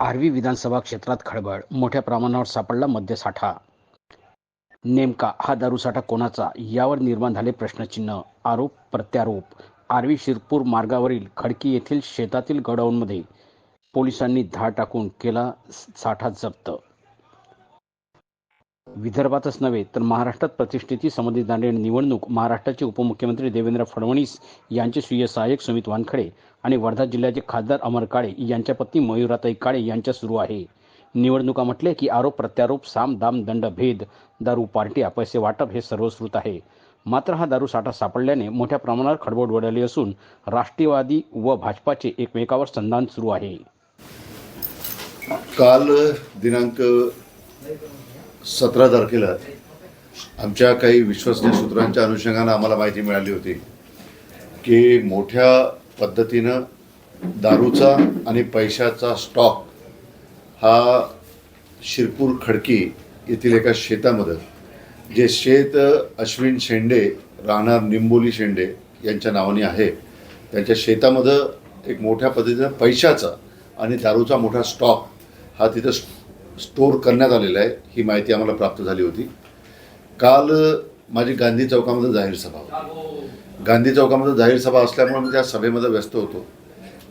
आर्वी विधानसभा क्षेत्रात खळबळ मोठ्या प्रमाणावर सापडला मद्यसाठा. नेमका हा दारूसाठा कोणाचा यावर निर्माण झाले प्रश्नचिन्ह आरोप प्रत्यारोप. आर्वी शिरपूर मार्गावरील खडकी येथील शेतातील गडाऊनमध्ये पोलिसांनी धाड टाकून केला साठा जप्त विदर्भातच नव्हे तर महाराष्ट्रात प्रतिष्ठेची समधी दांडे निवडणूक महाराष्ट्राचे उपमुख्यमंत्री देवेंद्र फडणवीस यांचे स्वीय सहाय्यक सुमित वानखडे आणि वर्धा जिल्ह्याचे खासदार अमर काळे यांच्या पत्नी मयुराताई काळे यांच्या सुरू आहे. निवडणुका म्हटले की आरोप प्रत्यारोप साम दाम दंड भेद दारू पार्ट्या पैसे वाटप हे सर्वश्रुत आहे. मात्र हा दारू साठा सापडल्याने मोठ्या प्रमाणावर खडबड उडाली असून राष्ट्रवादी व भाजपाचे एकमेकावर संधान सुरू आहे. काल दिनांक सतरा तारखेला आमच्या काही विश्वसनीय सूत्रांच्या अनुषंगानं आम्हाला माहिती मिळाली होती की मोठ्या पद्धतीनं दारूचा आणि पैशाचा स्टॉक हा शिरपूर खडकी येथील एका शेतामध्ये जे शेत अश्विन शेंडे राहणार निंबोली शेंडे यांच्या नावाने आहे त्यांच्या शेतामध्ये एक मोठ्या पद्धतीनं पैशाचा आणि दारूचा मोठा स्टॉक हा तिथं स्टोअर करण्यात आलेला आहे ही माहिती आम्हाला प्राप्त झाली होती. काल माझी गांधी चौकामध्ये जाहीर सभा होती. गांधी चौकामध्ये जाहीर सभा असल्यामुळे मी त्या सभेमध्ये व्यस्त होतो.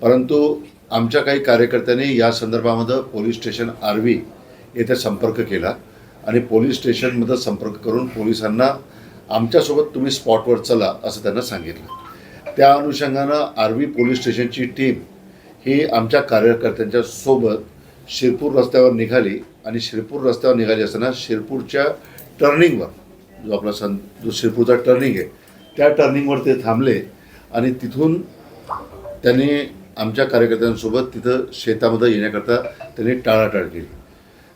परंतु आमच्या काही कार्यकर्त्यांनी या संदर्भामध्ये पोलीस स्टेशन आर्वी येथे संपर्क केला आणि पोलीस स्टेशनमध्ये संपर्क करून पोलिसांना आमच्यासोबत तुम्ही स्पॉटवर चला असं त्यांना सांगितलं. त्या अनुषंगानं आर्वी पोलीस स्टेशनची टीम ही आमच्या कार्यकर्त्यांच्या सोबत शिरपूर रस्त्यावर निघाली आणि शिरपूर रस्त्यावर निघाली असताना शिरपूरच्या टर्निंगवर जो आपला सन जो शिरपूरचा टर्निंग आहे त्या टर्निंगवर ते थांबले आणि तिथून त्यांनी आमच्या कार्यकर्त्यांसोबत तिथं शेतामध्ये येण्याकरता त्यांनी टाळाटाळ केली.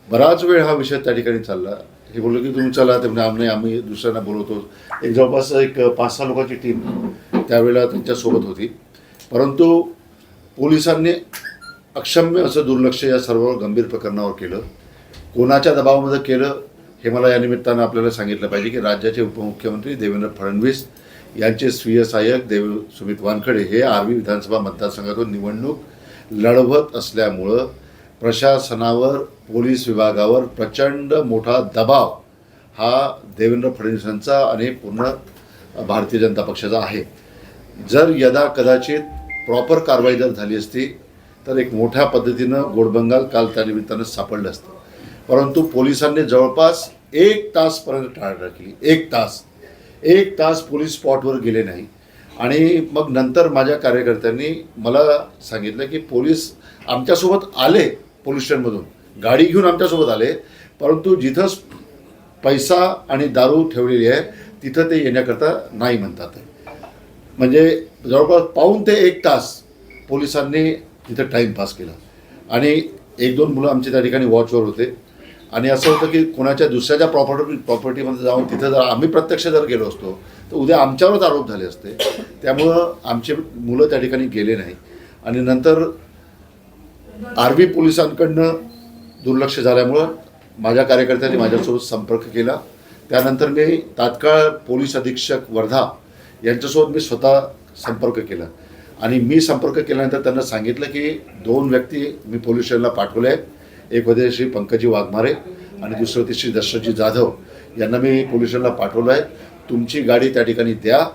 बराच वेळ हा विषय त्या ठिकाणी चालला. हे बोललो की तुम्ही चला ते म्हणजे आम्ही आम्ही दुसऱ्यांना बोलवतो. एक जवळपास एक पाच सहा लोकांची टीम त्यावेळेला त्यांच्यासोबत होती. परंतु पोलिसांनी अक्षम्य असं दुर्लक्ष या सर्व गंभीर प्रकरणावर केलं. कोणाच्या दबावामध्ये केलं हे मला या निमित्तानं आपल्याला सांगितलं पाहिजे की राज्याचे उपमुख्यमंत्री देवेंद्र फडणवीस यांचे स्वीय सहाय्यक देव सुमित वानखडे हे आर्वी विधानसभा मतदारसंघातून निवडणूक लढवत असल्यामुळं प्रशासनावर पोलीस विभागावर प्रचंड मोठा दबाव हा देवेंद्र फडणवीसांचा आणि पूर्ण भारतीय जनता पक्षाचा आहे. जर यदा कदाचित प्रॉपर कारवाई जर झाली असती तर एक मोठ्या पद्धतीनं गोडबंगाल काल त्या निमित्तानं सापडलं असतं. परंतु पोलिसांनी जवळपास एक तासपर्यंत टाळाटाळ केली. एक तास. एक तास पोलीस स्पॉटवर गेले नाही. आणि मग नंतर माझ्या कार्यकर्त्यांनी मला सांगितलं की पोलीस आमच्यासोबत आले पोलीस स्टेशनमधून. गाडी घेऊन आमच्यासोबत आले. परंतु जिथं पैसा आणि दारू ठेवलेली आहे तिथं ते येण्याकरता नाही म्हणतात. म्हणजे जवळपास पाऊन ते एक तास पोलिसांनी तिथं टाईमपास केला. आणि एक दोन मुलं आमचे त्या ठिकाणी वॉचवर होते. आणि असं होतं की कोणाच्या दुसऱ्याच्या प्रॉपर्टी प्रॉपर्टीमध्ये जाऊन तिथं जर आम्ही प्रत्यक्ष जर गेलो असतो तर उद्या आमच्यावरच आरोप झाले असते. त्यामुळं आमचे मुलं त्या ठिकाणी गेले नाही. आणि नंतर आर्मी पोलिसांकडनं दुर्लक्ष झाल्यामुळं माझ्या कार्यकर्त्यांनी माझ्यासोबत संपर्क केला. त्यानंतर मी तात्काळ पोलीस अधीक्षक वर्धा यांच्यासोबत मी स्वतः संपर्क केला. आणि मी संपर्क केल्यानंतर त्यांना सांगितलं की दोन व्यक्ती मी पोलीस स्टेशनला पाठवले आहेत. एक होते श्री पंकजी वाघमारे आणि दुसरं होते श्री दशरथजी जाधव. यांना मी पोलीस स्टेशनला पाठवलं आहे. तुमची गाडी त्या ठिकाणी द्या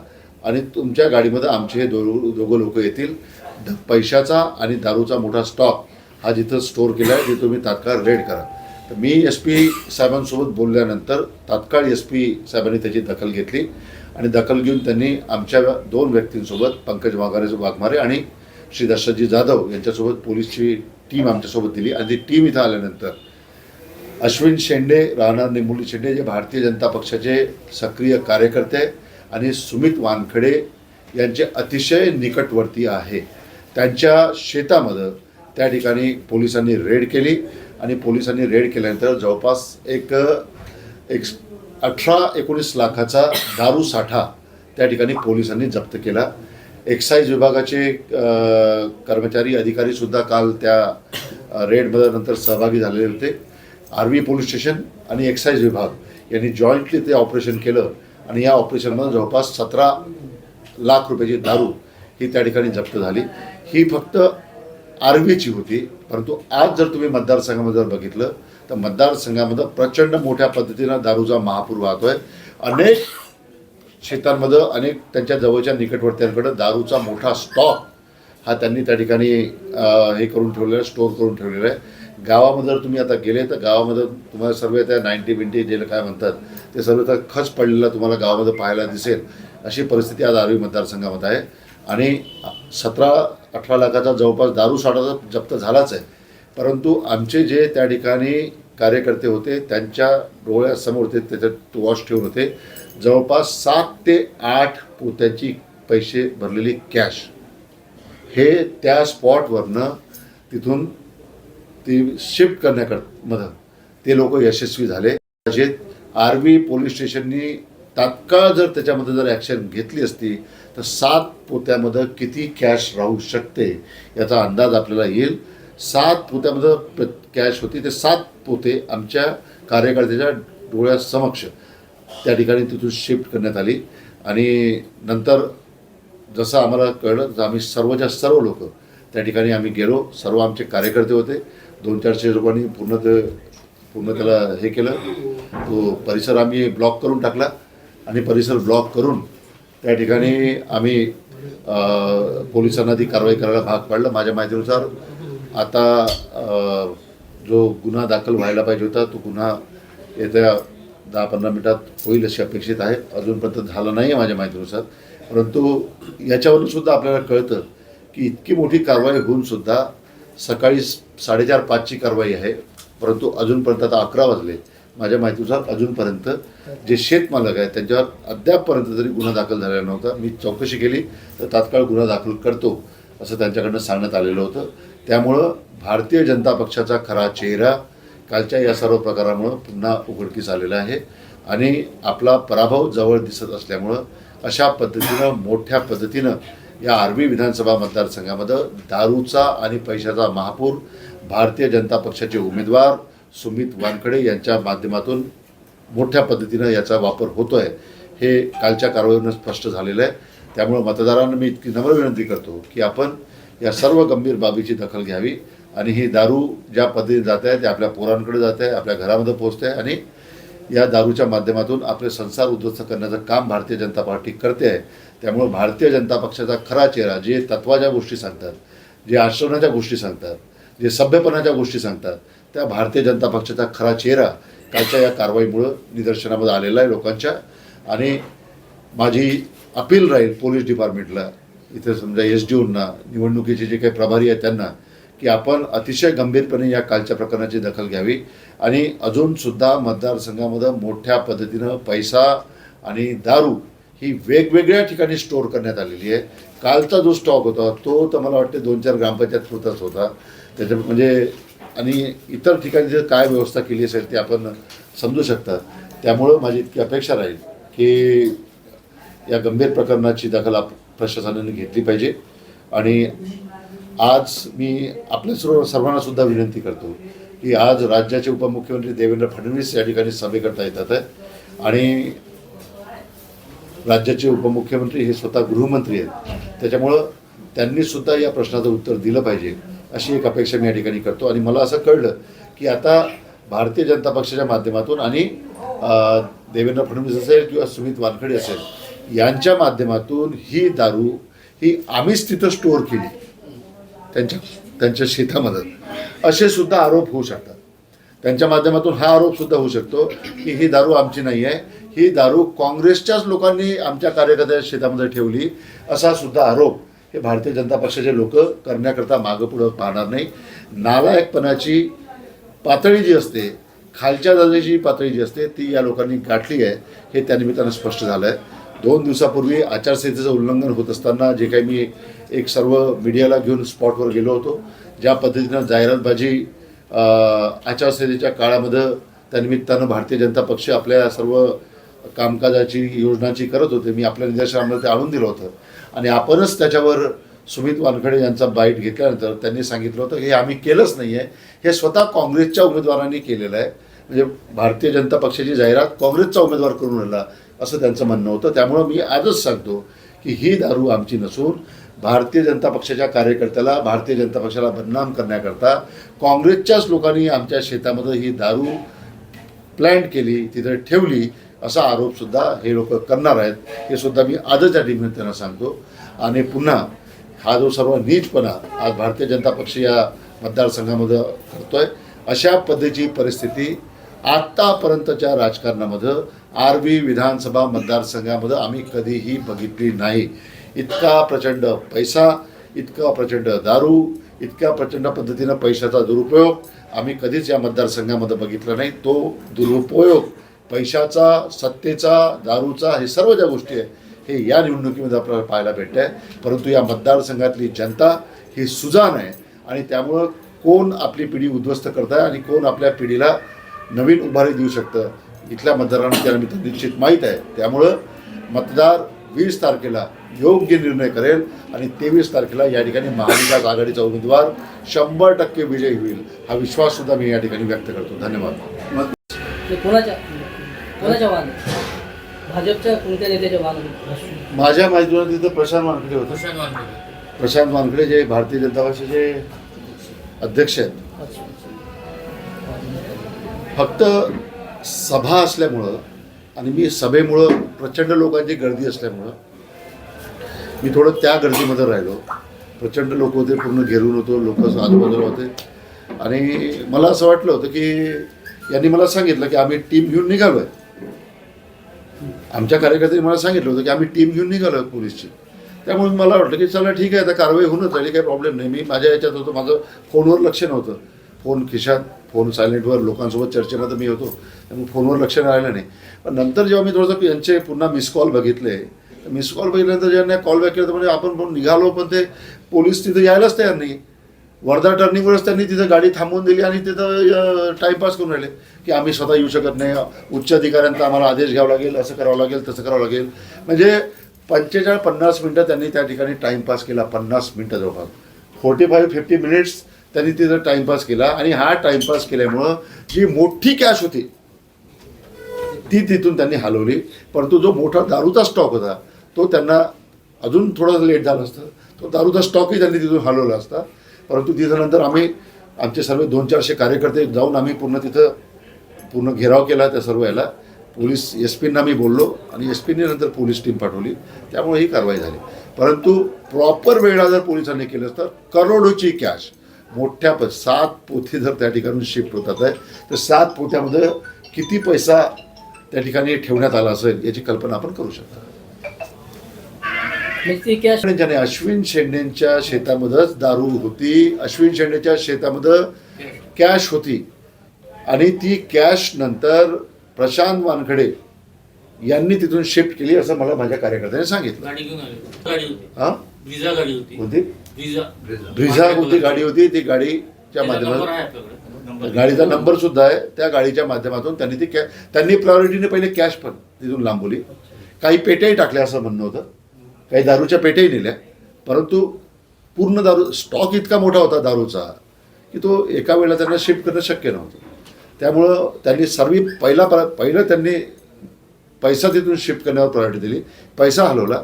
आणि तुमच्या गाडीमध्ये आमचे हे दो दोघं लोक येतील. द- पैशाचा आणि दारूचा मोठा स्टॉक हा जिथं स्टोअर केला आहे तिथं तुम्ही तात्काळ रेड करा. तर मी एस पी साहेबांसोबत बोलल्यानंतर तात्काळ एस पी साहेबांनी त्याची दखल घेतली. आणि दखल घेऊन त्यांनी आमच्या दोन व्यक्तींसोबत पंकज वाघारे वाघमारे आणि श्री दशरथजी जाधव यांच्यासोबत पोलीसची टीम आमच्यासोबत दिली. आणि ती टीम इथं आल्यानंतर अश्विन शेंडे राहणार निमुली शेंडे जे भारतीय जनता पक्षाचे सक्रिय कार्यकर्ते आणि सुमित वानखडे यांचे अतिशय निकटवर्ती आहे. त्यांच्या शेतामध्ये त्या ठिकाणी पोलिसांनी रेड केली आणि पोलिसांनी रेड केल्यानंतर जवळपास एक एक अठरा एकोणीस लाखाचा दारू साठा त्या ठिकाणी पोलिसांनी जप्त केला. एक्साईज विभागाचे कर्मचारी अधिकारीसुद्धा काल त्या रेडमध्ये नंतर सहभागी झालेले होते. आर्वी पोलीस स्टेशन आणि एक्साईज विभाग यांनी जॉईंटली ते ऑपरेशन केलं आणि या ऑपरेशनमध्ये जवळपास सतरा लाख रुपयाची दारू ही त्या ठिकाणी जप्त झाली. ही फक्त आर्वीची होती परंतु आज जर तुम्ही मतदारसंघामध्ये जर बघितलं तर मतदारसंघामध्ये प्रचंड मोठ्या पद्धतीनं दारूचा महापूर वाहतोय. अनेक शेतांमध्ये अनेक त्यांच्या जवळच्या निकटवर्त्यांकडं दारूचा मोठा स्टॉक हा त्यांनी त्या ठिकाणी हे करून ठेवलेला आहे स्टोअर करून ठेवलेला आहे. गावामध्ये जर तुम्ही आता गेले तर गावामध्ये तुम्हाला सर्व त्या नाईन्टी बिंटी जे काय म्हणतात ते सर्व तर खच पडलेला तुम्हाला गावामध्ये पाहायला दिसेल. अशी परिस्थिती आज आरवी मतदारसंघामध्ये आहे. आणि सतरा अठरा लाखाचा जवळपास दारू साठाचा तर जप्त झालाच आहे. परंतु आमचे जे त्या ठिकाणी कार्यकर्ते होते त्यांच्या डोळ्यासमोर ते त्याच्यात वॉश ठेवून होते. जवळपास सात ते आठ पोत्याची पैसे भरलेली कॅश हे त्या स्पॉटवरनं तिथून ती शिफ्ट करण्याकडं ते लोक यशस्वी झाले. जे आर्वी पोलीस स्टेशननी तात्काळ जर त्याच्यामध्ये जर ॲक्शन घेतली असती तर सात पोत्यामध्ये किती कॅश राहू शकते याचा अंदाज आपल्याला येईल. सात पोत्यामध्ये कॅश होती. ते सात पोते आमच्या कार्यकर्त्याच्या डोळ्यासमक्ष त्या ठिकाणी तिथून शिफ्ट करण्यात आली. आणि नंतर जसं आम्हाला कळलं तसं आम्ही सर्वच्या सर्व लोक त्या ठिकाणी आम्ही गेलो. सर्व आमचे कार्यकर्ते होते. दोन चारशे लोकांनी पूर्ण ते पूर्ण त्याला हे केलं. तो परिसर आम्ही ब्लॉक करून टाकला. आणि परिसर ब्लॉक करून त्या ठिकाणी आम्ही पोलिसांना ती कारवाई करायला भाग पाडलं. माझ्या माहितीनुसार आता जो गुन्हा दाखल व्हायला पाहिजे होता तो गुन्हा येत्या दहा पंधरा मिनिटात होईल अशी अपेक्षित आहे. अजूनपर्यंत झालं नाही आहे माझ्या माहितीनुसार. परंतु याच्यावरून सुद्धा आपल्याला कळतं की इतकी मोठी कारवाई होऊन सुद्धा सकाळी साडेचार पाचची कारवाई आहे. परंतु अजूनपर्यंत आता अकरा वाजले. माझ्या माहितीनुसार अजूनपर्यंत जे शेतमालक आहेत त्यांच्यावर अद्यापपर्यंत तरी गुन्हा दाखल झालेला नव्हता. मी चौकशी केली तर तात्काळ गुन्हा दाखल करतो असं त्यांच्याकडनं सांगण्यात आलेलं होतं. त्यामुळं भारतीय जनता पक्षाचा खरा चेहरा कालच्या या सर्व प्रकारामुळं पुन्हा उघडकीस आलेला आहे. आणि आपला पराभव जवळ दिसत असल्यामुळं अशा पद्धतीनं मोठ्या पद्धतीनं या आर्वी विधानसभा मतदारसंघामध्ये दारूचा आणि पैशाचा महापूर भारतीय जनता पक्षाचे उमेदवार सुमित वानखडे यांच्या माध्यमातून मोठ्या पद्धतीनं याचा वापर होतो आहे हे कालच्या कारवाईवरून स्पष्ट झालेलं आहे. त्यामुळं मतदारांना मी इतकी नम्र विनंती करतो की आपण या सर्व गंभीर बाबीची दखल घ्यावी आणि ही दारू ज्या पद्धतीने जात आहे ते आपल्या पोरांकडे जात आहे आपल्या घरामध्ये पोहोचते आहे आणि या दारूच्या माध्यमातून आपले संसार उद्ध्वस्त करण्याचं काम भारतीय जनता पार्टी करते आहे. त्यामुळं भारतीय जनता पक्षाचा खरा चेहरा जे तत्वाच्या गोष्टी सांगतात जे आश्रवण्याच्या गोष्टी सांगतात जे सभ्यपणाच्या गोष्टी सांगतात त्या भारतीय जनता पक्षाचा खरा चेहरा कालच्या या कारवाईमुळं निदर्शनामध्ये आलेला आहे लोकांच्या. आणि माझी अपील राहील पोलीस डिपार्टमेंटला इथे समजा एस डी ओंना निवडणुकीचे जे काही प्रभारी आहेत त्यांना की आपण अतिशय गंभीरपणे या कालच्या प्रकरणाची दखल घ्यावी. आणि अजूनसुद्धा मतदारसंघामध्ये मोठ्या पद्धतीनं पैसा आणि दारू ही वेगवेगळ्या ठिकाणी स्टोअर करण्यात आलेली आहे. कालचा जो स्टॉक होता तो तर मला वाटते दोन चार ग्रामपंचायत पुरताच होता. त्याच्या म्हणजे आणि इतर ठिकाणी जर काय व्यवस्था केली असेल ते आपण समजू शकता. त्यामुळं माझी इतकी अपेक्षा राहील की या गंभीर प्रकरणाची दखल आप प्रशासनाने घेतली पाहिजे. आणि आज मी आपल्या सर्व सर्वांना सुद्धा विनंती करतो की आज राज्याचे उपमुख्यमंत्री देवेंद्र फडणवीस या ठिकाणी सभेकरता येतात आहे. आणि राज्याचे उपमुख्यमंत्री हे स्वतः गृहमंत्री आहेत. त्याच्यामुळं त्यांनी सुद्धा या प्रश्नाचं उत्तर दिलं पाहिजे अशी एक अपेक्षा मी या ठिकाणी करतो. आणि मला असं कळलं की आता भारतीय जनता पक्षाच्या माध्यमातून आणि देवेंद्र फडणवीस असेल किंवा सुमित वानखडे असेल यांच्या माध्यमातून ही दारू ही आम्हीच तिथं स्टोअर केली. त्यांच्या त्यांच्या शेतामध्ये. असे सुद्धा आरोप होऊ शकतात. त्यांच्या माध्यमातून हा आरोप सुद्धा होऊ शकतो की ही दारू आमची नाही आहे ही दारू काँग्रेसच्याच लोकांनी आमच्या कार्यकर्त्या शेतामध्ये ठेवली. असा सुद्धा आरोप हे भारतीय जनता पक्षाचे लोक करण्याकरता मागं पुढं पाहणार नाही. नालायकपणाची पातळी जी असते खालच्या दर्जाची पातळी जी असते ती या लोकांनी गाठली आहे. हे त्यानिमित्तानं स्पष्ट झालं आहे दोन दिवसापूर्वी आचारसंहितेचं उल्लंघन होत असताना जे काही मी एक सर्व मीडियाला घेऊन स्पॉटवर गेलो होतो ज्या पद्धतीनं जाहिरातबाजी आचारसंहितेच्या काळामध्ये त्यानिमित्तानं भारतीय जनता पक्ष आपल्या सर्व कामकाजाची योजनाची करत होते. मी आपल्या निदर्शनामध्ये ते आणून दिलं होतं. आणि आपणच त्याच्यावर सुमित वानखडे यांचा बाईट घेतल्यानंतर त्यांनी सांगितलं होतं की हे आम्ही केलंच नाही आहे हे स्वतः काँग्रेसच्या उमेदवारांनी केलेलं आहे. म्हणजे भारतीय जनता पक्षाची जाहिरात काँग्रेसचा उमेदवार करून राहिला. असं त्यांचं म्हणणं होतं. त्यामुळं मी आजच सांगतो की ही दारू आमची नसून भारतीय जनता पक्षाच्या कार्यकर्त्याला भारतीय जनता पक्षाला बदनाम करण्याकरता काँग्रेसच्याच लोकांनी आमच्या शेतामध्ये ही दारू प्लॅन्ट केली तिथे ठेवली असा आरोपसुद्धा हे लोक करणार आहेत. हे सुद्धा मी आजच या त्यांना सांगतो. आणि पुन्हा हा जो सर्व नीचपणा आज भारतीय जनता पक्ष या मतदारसंघामध्ये करतोय अशा पद्धतीची परिस्थिती आत्तापर्यंतच्या राजकारणामध्ये आरबी विधानसभा मतदारसंघामध्ये आम्ही कधीही बघितली नाही. इतका प्रचंड पैसा इतका प्रचंड दारू इतक्या प्रचंड पद्धतीनं पैशाचा दुरुपयोग आम्ही कधीच या मतदारसंघामध्ये बघितला नाही. तो दुरुपयोग पैशाचा सत्तेचा दारूचा हे सर्व ज्या गोष्टी आहे हे या निवडणुकीमध्ये आपल्याला पाहायला भेटत आहे परंतु या मतदारसंघातली जनता ही सुजान आहे आणि त्यामुळं कोण आपली पिढी उद्ध्वस्त करत आहे आणि कोण आपल्या पिढीला नवीन उभारी देऊ शकतं इथल्या मतदारांना त्यानिमित्त निश्चित माहीत आहे. त्यामुळं मतदार वीस तारखेला योग्य निर्णय करेल आणि तेवीस तारखेला या ठिकाणी महाविकास आघाडीचा उमेदवार शंभर टक्के विजयी होईल हा विश्वाससुद्धा मी या ठिकाणी व्यक्त करतो. धन्यवाद. ते कोणाच्या कोणाच्या वाहन भाजपच्या कोणत्या नेत्याच्या वाहन माझ्या माहितीवर तिथं प्रशांत वानखडे होतं. प्रशांत वानखडे. जे भारतीय जनता पक्षाचे अध्यक्ष आहेत. फक्त सभा असल्यामुळं आणि मी सभेमुळं प्रचंड लोकांची गर्दी असल्यामुळं मी थोडं त्या गर्दीमध्ये राहिलो. प्रचंड लोक होते पूर्ण घेरून होतो लोक आजूबाजूला होते. आणि मला असं वाटलं होतं की यांनी मला सांगितलं की आम्ही टीम घेऊन निघालो आहे आमच्या कार्यकर्त्यांनी मला सांगितलं होतं की आम्ही टीम घेऊन निघालो आहे पोलीसची. त्यामुळे मला वाटलं की चला ठीक आहे आता कारवाई होऊनच आली काही प्रॉब्लेम नाही. मी माझ्या याच्यात होतो माझं फोनवर लक्ष नव्हतं. फोन खिशात फोन सायलेंटवर लोकांसोबत चर्चेमध्ये मी होतो. त्यामुळे फोनवर लक्ष राहिलं नाही. पण नंतर जेव्हा मी थोडंसं यांचे पुन्हा मिस कॉल बघितले मिस कॉल बघितल्यानंतर ज्यांनी कॉल बॅक केला तर म्हणजे आपण पण निघालो पण ते पोलीस तिथे यायलाच तयार नाही. वर्धा टर्निंगवरच त्यांनी तिथं गाडी थांबवून दिली आणि तिथं टाईमपास करून राहिले की आम्ही स्वतः येऊ शकत नाही. उच्च अधिकाऱ्यांचा आम्हाला आदेश घ्यावा लागेल असं करावं लागेल तसं करावं लागेल. म्हणजे पंचेचाळीस पन्नास मिनटं त्यांनी त्या ठिकाणी टाईमपास केला पन्नास मिनटं जवळपास. फोर्टी फाईव्ह फिफ्टी मिनिट्स त्यांनी तिथं टाइमपास केला आणि हा टाइमपास केल्यामुळं जी मोठी कॅश होती ती तिथून त्यांनी हलवली. परंतु जो मोठा दारूचा स्टॉक होता तो त्यांना अजून थोडं लेट झालं असतं. तो दारूचा स्टॉकही त्यांनी तिथून हलवला असता. परंतु तिथं आम्ही आमचे सर्व दोन चारशे कार्यकर्ते जाऊन आम्ही पूर्ण तिथं पूर्ण घेराव केला त्या सर्व याला. पोलीस एस पींना मी बोललो आणि एस पीने नंतर पोलीस टीम पाठवली. त्यामुळे ही कारवाई झाली. परंतु प्रॉपर वेळा जर पोलिसांनी केलं तर करोडोची कॅश मोठ्या प सात पोथी जर त्या ठिकाणून शिफ्ट होतात आहे तर सात पोथ्यामध्ये किती पैसा त्या ठिकाणी ठेवण्यात आला असेल याची कल्पना आपण करू शकतो. अश्विन शेंडेंच्या शेतामध्येच दारू होती अश्विन शेंडेच्या शेतामध्ये कॅश होती आणि ती कॅश नंतर प्रशांत वानखडे यांनी तिथून शिफ्ट केली असं मला माझ्या कार्यकर्त्याने सांगितलं. गाडी ब्रिझा गाडी होती गाडी होती? ती गाडीच्या माध्यमातून. गाडीचा नंबर सुद्धा आहे. त्या गाडीच्या माध्यमातून त्यांनी ती कॅ त्यांनी प्रायोरिटीने पहिले कॅश पण तिथून लांबवली काही पेट्याही टाकल्या असं म्हणणं होतं. काही दारूच्या पेट्याही नेल्या. परंतु पूर्ण दारू स्टॉक इतका मोठा होता दारूचा की तो एका वेळेला त्यांना शिफ्ट करणं शक्य नव्हतं. त्यामुळं त्यांनी सर्व पहिला प्रा- पहिलं त्यांनी पैसा तिथून शिफ्ट करण्यावर प्रायोरिटी दिली. पैसा हलवला.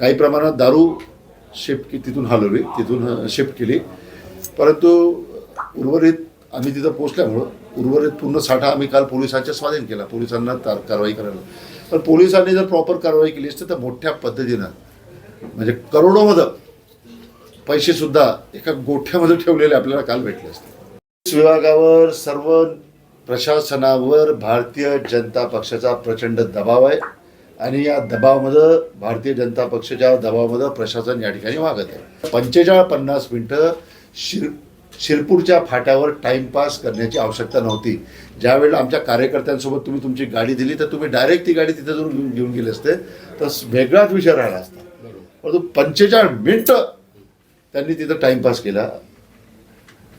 काही प्रमाणात दारू शिफ्ट की तिथून हलवली तिथून शिफ्ट केली. परंतु उर्वरित आम्ही तिथं पोचल्यामुळं उर्वरित पूर्ण साठा आम्ही काल पोलिसांच्या स्वाधीन केला. पोलिसांना तार कारवाई करायला. पण पोलिसांनी जर प्रॉपर कारवाई केली असते तर मोठ्या पद्धतीनं म्हणजे करोडोमध्ये पैसेसुद्धा एका गोठ्यामध्ये ठेवलेले आपल्याला काल भेटले असते. पोलीस विभागावर सर्व प्रशासनावर भारतीय जनता पक्षाचा प्रचंड दबाव आहे. आणि या दबावामध्ये भारतीय जनता पक्षाच्या दबावामध्ये प्रशासन या ठिकाणी वागत आहे. पंचेचाळ पन्नास मिनटं शिर शिरपूरच्या फाट्यावर टाइमपास करण्याची आवश्यकता नव्हती. ज्यावेळेला आमच्या कार्यकर्त्यांसोबत तुम्ही तुमची गाडी दिली तर तुम्ही डायरेक्ट ती गाडी तिथे जाऊन घेऊन गेले असते. तर वेगळाच विषय राहिला असता. परंतु पंचेचाळ मिनटं त्यांनी तिथं टाइमपास केला.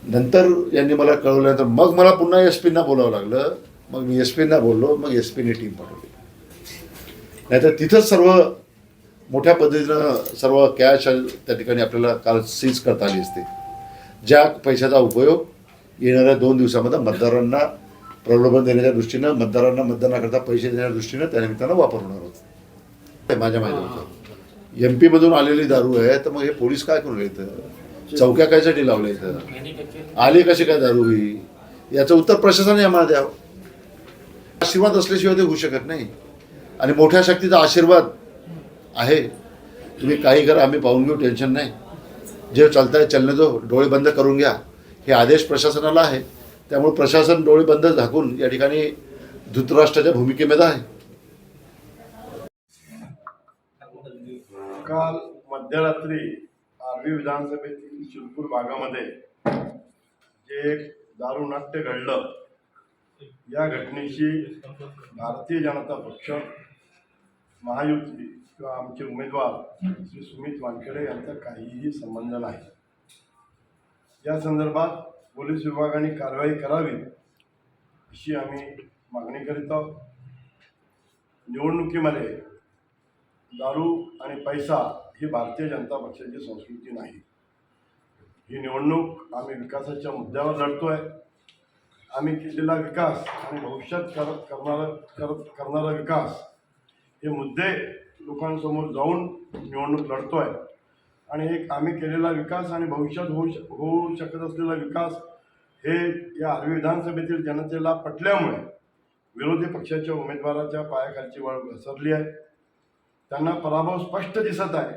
नंतर यांनी मला कळवल्यानंतर मग मला पुन्हा एस पींना बोलावं लागलं. मग मी एस पींना बोललो मग एस पीने टीम पाठवली. नाहीतर तिथंच सर्व मोठ्या पद्धतीनं सर्व कॅश त्या ठिकाणी आपल्याला काल सीज करता आली असते. ज्या पैशाचा उपयोग येणाऱ्या दोन दिवसामध्ये मतदारांना प्रलोभन देण्याच्या दृष्टीनं मतदारांना मतदानाकरता पैसे देण्याच्या दृष्टीनं त्या निमित्तानं वापर होणार होता. ते माझ्या माहिती एम पीमधून आलेली दारू आहे तर मग हे पोलीस काय करून इथं? चौक्या कायसाठी लावल्या इथं? आली कशी काय दारू ही? याचं उत्तर प्रशासनाने आम्हाला द्यावं. आशीर्वाद असल्याशिवाय ते होऊ शकत नाही. आणि मोठ्या शक्तीचा आशीर्वाद आहे. तुम्ही काही करा आम्ही पाहून घेऊ टेन्शन नाही. जे चालतंय चलने दो डोळे बंद करून घ्या. हे आदेश प्रशासनाला आहे. त्यामुळे प्रशासन डोळे बंद झाकून या ठिकाणी धृतराष्ट्राच्या भूमिकेमध्ये आहे. काल मध्यरात्री आर्वी विधानसभेतील शिरपूर भागामध्ये जे एक दारुनाट्य घडलं या घटनेशी भारतीय जनता पक्ष महायुती किंवा आमचे उमेदवार श्री सुमित वानखेडे यांचा काहीही संबंध नाही. या संदर्भात पोलीस विभागाने कारवाई करावी अशी आम्ही मागणी करीत आहोत. निवडणुकीमध्ये दारू आणि पैसा ही भारतीय जनता पक्षाची संस्कृती नाही. ही निवडणूक आम्ही विकासाच्या मुद्द्यावर लढतोय. आम्ही केलेला विकास आणि भविष्यात करत करणारा करत करणारा विकास हे मुद्दे लोकांसमोर जाऊन निवडणूक लढतो आहे आणि एक आम्ही केलेला विकास आणि भविष्यात होऊ श होऊ शकत असलेला विकास हे या आर्वी विधानसभेतील जनतेला पटल्यामुळे विरोधी पक्षाच्या उमेदवाराच्या पायाखालची वळ घसरली आहे. त्यांना पराभव स्पष्ट दिसत आहे.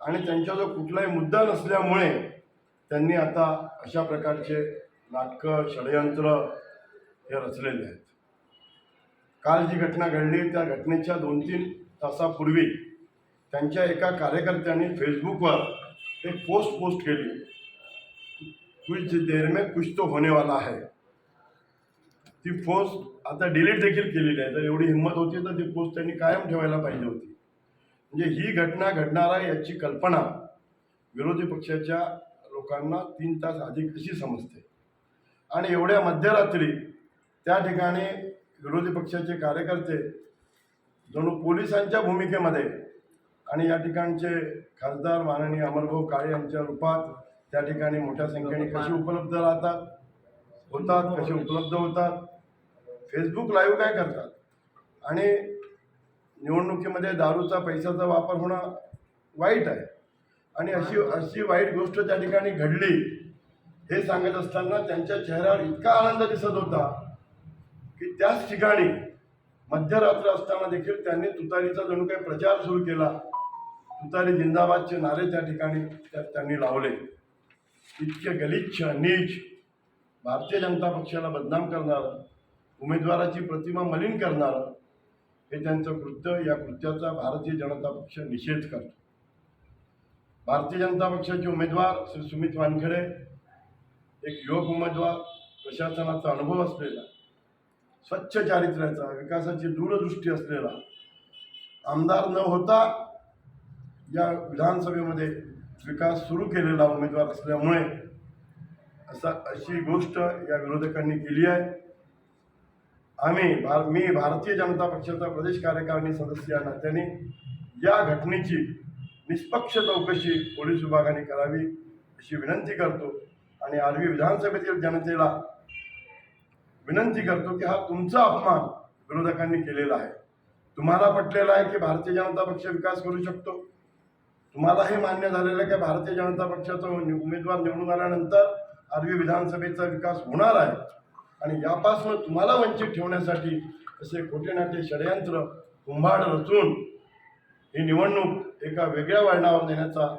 आणि त्यांच्याजवळ कुठलाही मुद्दा नसल्यामुळे त्यांनी आता अशा प्रकारचे नाटकं षडयंत्र हे रचलेले आहेत. काल जी घटना घडली त्या घटनेच्या दोन तीन तासापूर्वी त्यांच्या एका कार्यकर्त्यांनी फेसबुकवर एक पोस्ट पोस्ट केली. कुछ देर में कुछ तो होने वाला है. ती पोस्ट आता डिलीट देखील केलेली आहे. जर एवढी हिंमत होती तर ती पोस्ट त्यांनी कायम ठेवायला पाहिजे होती. म्हणजे ही घटना घडणार आहे याची कल्पना विरोधी पक्षाच्या लोकांना तीन तास आधी कशी समजते. आणि एवढ्या मध्यरात्री त्या ठिकाणी विरोधी पक्षाचे कार्यकर्ते जणू पोलिसांच्या भूमिकेमध्ये आणि या ठिकाणचे खासदार माननीय अमरभाऊ काळे यांच्या रूपात त्या ठिकाणी मोठ्या संख्येने कशी उपलब्ध राहतात होतात कसे उपलब्ध होतात फेसबुक लाईव्ह काय करतात आणि निवडणुकीमध्ये दारूचा पैशाचा वापर होणं वाईट आहे. आणि अशी अशी वाईट गोष्ट त्या ठिकाणी घडली हे सांगत असताना त्यांच्या चेहऱ्यावर इतका आनंद दिसत होता की त्याच ठिकाणी मध्यरात्र असताना देखील त्यांनी तुतारीचा जणू काही प्रचार सुरू केला. तुतारी जिंदाबादचे नारे त्या ठिकाणी त्यांनी लावले. इतके गलिच्छ नीच भारतीय जनता पक्षाला बदनाम करणारं उमेदवाराची प्रतिमा मलिन करणारं हे त्यांचं कृत्य या कृत्याचा भारतीय जनता पक्ष निषेध करतो. भारतीय जनता पक्षाचे उमेदवार श्री सुमित वानखेडे एक योग उमेदवार प्रशासनाचा अनुभव असलेला. स्वच्छ चारित्र्याचा विकासाची दूरदृष्टी असलेला. आमदार न होता या विधानसभेमध्ये विकास सुरू केलेला उमेदवार असल्यामुळे असा अशी गोष्ट या विरोधकांनी केली आहे. आम्ही भार मी भारतीय जनता पक्षाचा प्रदेश कार्यकारिणी सदस्य या नात्याने या घटनेची निष्पक्ष चौकशी पोलीस विभागाने करावी अशी विनंती करतो. आणि आरवी विधानसभेतील जनतेला विनंती करतो की हा तुमचा अपमान विरोधकांनी केलेला आहे. तुम्हाला पटलेला आहे की भारतीय जनता पक्ष विकास करू शकतो? तुम्हाला हे मान्य झालेलं आहे की भारतीय जनता पक्षाचा उमेदवार निवडून आल्यानंतर आरवी विधानसभेचा विकास होणार आहे? आणि यापासून तुम्हाला वंचित ठेवण्यासाठी असे खोटे नाटे षडयंत्र कुंभाड रचून ही निवडणूक एका वेगळ्या वळणावर नेण्याचा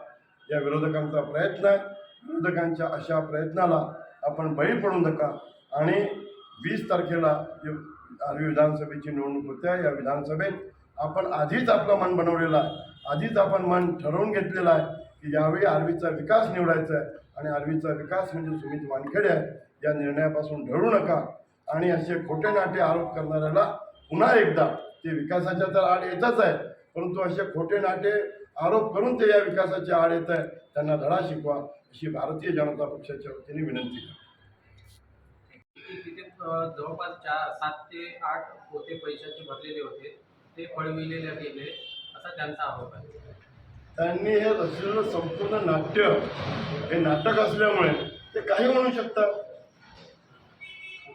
या विरोधकांचा प्रयत्न आहे. विरोधकांच्या अशा प्रयत्नाला आपण बळी पडू नका आणि वीस तारखेला जे आर्वी विधानसभेची निवडणूक होत्या या विधानसभेत आपण आधीच आपलं मन बनवलेलं आहे. आधीच आपण मन ठरवून घेतलेलं आहे की यावेळी आर्वीचा विकास निवडायचा आहे आणि आर्वीचा विकास म्हणजे सुमित वानखेडे आहे. या निर्णयापासून ढळू नका आणि असे खोटे नाटे आरोप करणाऱ्याला पुन्हा एकदा ते विकासाच्या तर आड येतच आहे परंतु असे खोटे नाटे आरोप करून ते या विकासाच्या आड येत आहे त्यांना धडा शिकवा अशी भारतीय जनता पक्षाच्या वतीने विनंती की तिथे जवळपास चार सात ते आठ पोते पैशाचे भरलेले होते. ते पळविलेले गेले. असा त्यांचा आरोप आहे. त्यांनी हे रचलेलं संपूर्ण नाट्य हे नाटक असल्यामुळे ते काही म्हणू शकतात.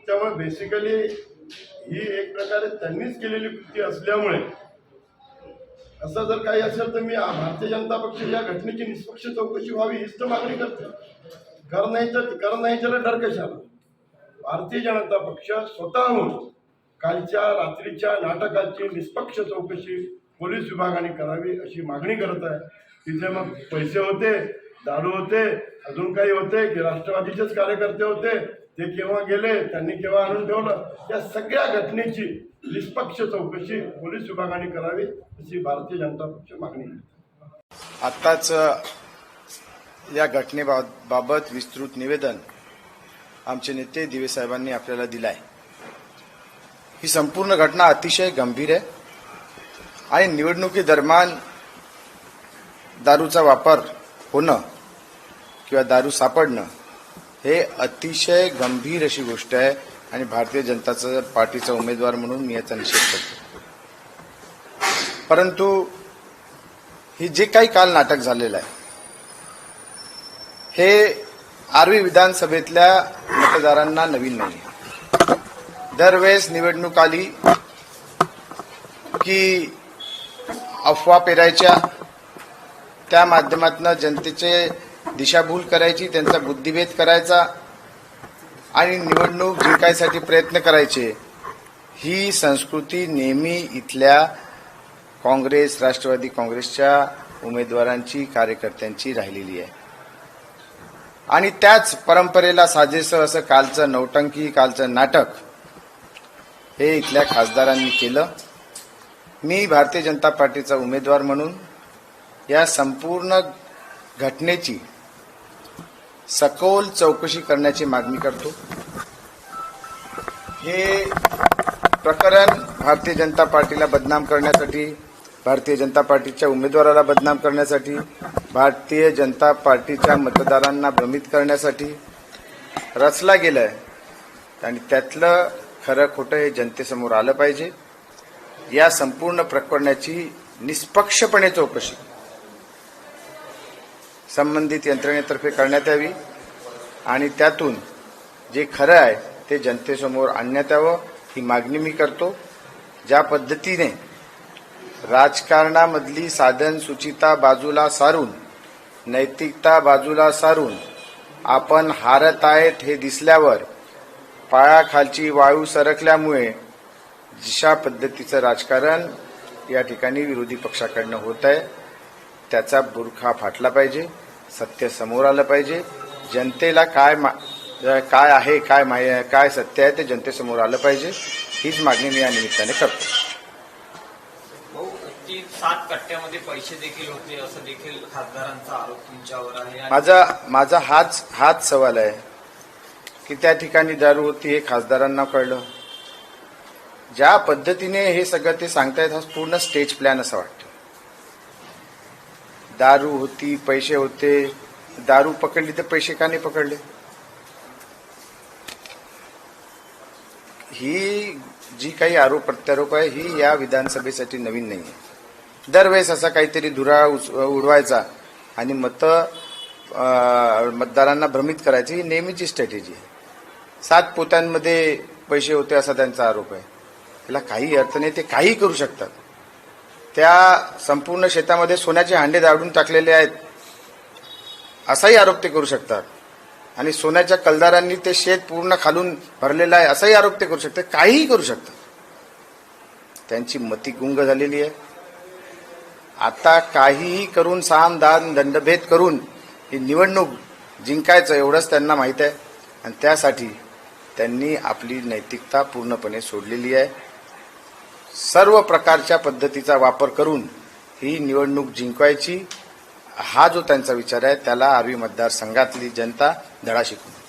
त्यामुळे बेसिकली ही एक प्रकारे त्यांनीच केलेली कृती असल्यामुळे असं जर काही असेल तर मी भारतीय जनता पक्ष या घटनेची निष्पक्ष चौकशी व्हावी हीच तर मागणी करते कर नाही तर कर नाही त्याला डर कशाला भारतीय जनता पक्ष स्वतःहून कालच्या रात्रीच्या नाटकाची निष्पक्ष चौकशी पोलीस विभागाने करावी अशी मागणी करत आहे. तिथे मग पैसे होते दारू होते अजून काही होते की राष्ट्रवादीचेच कार्यकर्ते होते ते केव्हा गेले त्यांनी केव्हा आणून ठेवलं या सगळ्या घटनेची निष्पक्ष चौकशी पोलीस विभागाने करावी अशी भारतीय जनता पक्ष मागणी करते आत्ताच या घटनेबाबत विस्तृत निवेदन आमचे नेते दिवे साहेबांनी आपल्याला दिला आहे ही संपूर्ण घटना अतिशय गंभीर आहे आणि निवडणुकीदरम्यान दारूचा वापर होणं किंवा दारू सापडणं हे अतिशय गंभीर अशी गोष्ट आहे आणि भारतीय जनता पार्टीचा उमेदवार म्हणून मी याचा निषेध करतो. परंतु ही जे काही काल नाटक झालेलं आहे हे आर्वी विधानसभेतल्या मतदारांना नवीन नाही. दरवेळेस निवडणूक आली की अफवा पेरायच्या त्या माध्यमातून जनतेचे दिशाभूल करायची त्यांचा बुद्धिभेद करायचा आणि निवडणूक जिंकायसाठी प्रयत्न करायचे. ही संस्कृती नेहमी इथल्या काँग्रेस राष्ट्रवादी काँग्रेसच्या उमेदवारांची कार्यकर्त्यांची राहिलेली आहे. आणि त्याच परंपरेला साजेसं असं कालचं नौटंकी कालचं नाटक हे इथल्या खासदारांनी केलं. मी भारतीय जनता पार्टीचा उमेदवार म्हणून या संपूर्ण घटनेची सखोल चौकशी करण्याची मागणी करतो. हे प्रकरण भारतीय जनता पार्टीला बदनाम करण्यासाठी भारतीय जनता पार्टीच्या उमेदवाराला बदनाम करण्यासाठी भारतीय जनता पार्टीच्या मतदारांना भ्रमित करण्यासाठी रचला गेलाय. आणि त्यातलं खरं खोटं हे जनतेसमोर आलं पाहिजे. या संपूर्ण प्रकरणाची निष्पक्षपणे चौकशी संबंधित यंत्रणेतर्फे करण्यात यावी. आणि त्यातून जे खरं आहे ते जनतेसमोर आणण्यात यावं ही मागणी मी करतो. ज्या पद्धतीने राजकारणामधली साधन सुचिता बाजूला सारून नैतिकता बाजूला सारून आपण हारत आहेत हे दिसल्यावर पायाखालची वाळू सरकल्यामुळे जशा पद्धतीचं राजकारण या ठिकाणी विरोधी पक्षाकडनं होत आहे त्याचा बुरखा फाटला पाहिजे सत्य समोर आलं पाहिजे. जनतेला काय मा काय आहे काय माहि काय सत्य आहे ते जनतेसमोर आलं पाहिजे. हीच मागणी मी या निमित्ताने करतो. की सात कट्ट्यामध्ये पैसे देखील होते असं देखील खासदारांचा आरोप तुमच्यावर आहे माझा माझा हाच हाच सवाल आहे की त्या ठिकाणी दारू होती हे खासदारांना कळलं. ज्या पद्धतीने हे सगळं ते सांगतायत हा पूर्ण स्टेज प्लॅन असं वाटतं. दारू होती पैसे होते दारू पकडली तर पैसे का नाही पकडले? ही जी काही आरोप प्रत्यारोप आहे ही या विधानसभेसाठी नवीन नाही आहे दरवेळेस असा काहीतरी धुरा उडवायचा आणि मतं मतदारांना भ्रमित करायची ही नेहमीची स्ट्रॅटेजी आहे. सात पोत्यांमध्ये पैसे होते असा त्यांचा आरोप आहे. त्याला काही अर्थ नाही ते काही करू शकतात. त्या संपूर्ण शेतामध्ये सोन्याचे हांडे दाडून टाकलेले आहेत असाही आरोप ते करू शकतात. आणि सोन्याच्या कलदारांनी ते शेत पूर्ण खालून भरलेलं आहे असाही आरोप ते करू शकतात काहीही करू शकतात. त्यांची मती गुंग झालेली आहे. आता काहीही करून साम दान दंडभेद करून ही निवडणूक जिंकायचं एवढंच त्यांना माहीत आहे. आणि त्यासाठी त्यांनी आपली नैतिकता पूर्णपणे सोडलेली आहे. सर्व प्रकारच्या पद्धतीचा वापर करून ही निवडणूक जिंकवायची हा जो त्यांचा विचार आहे त्याला आर्वी मतदारसंघातली जनता धडा शिकवून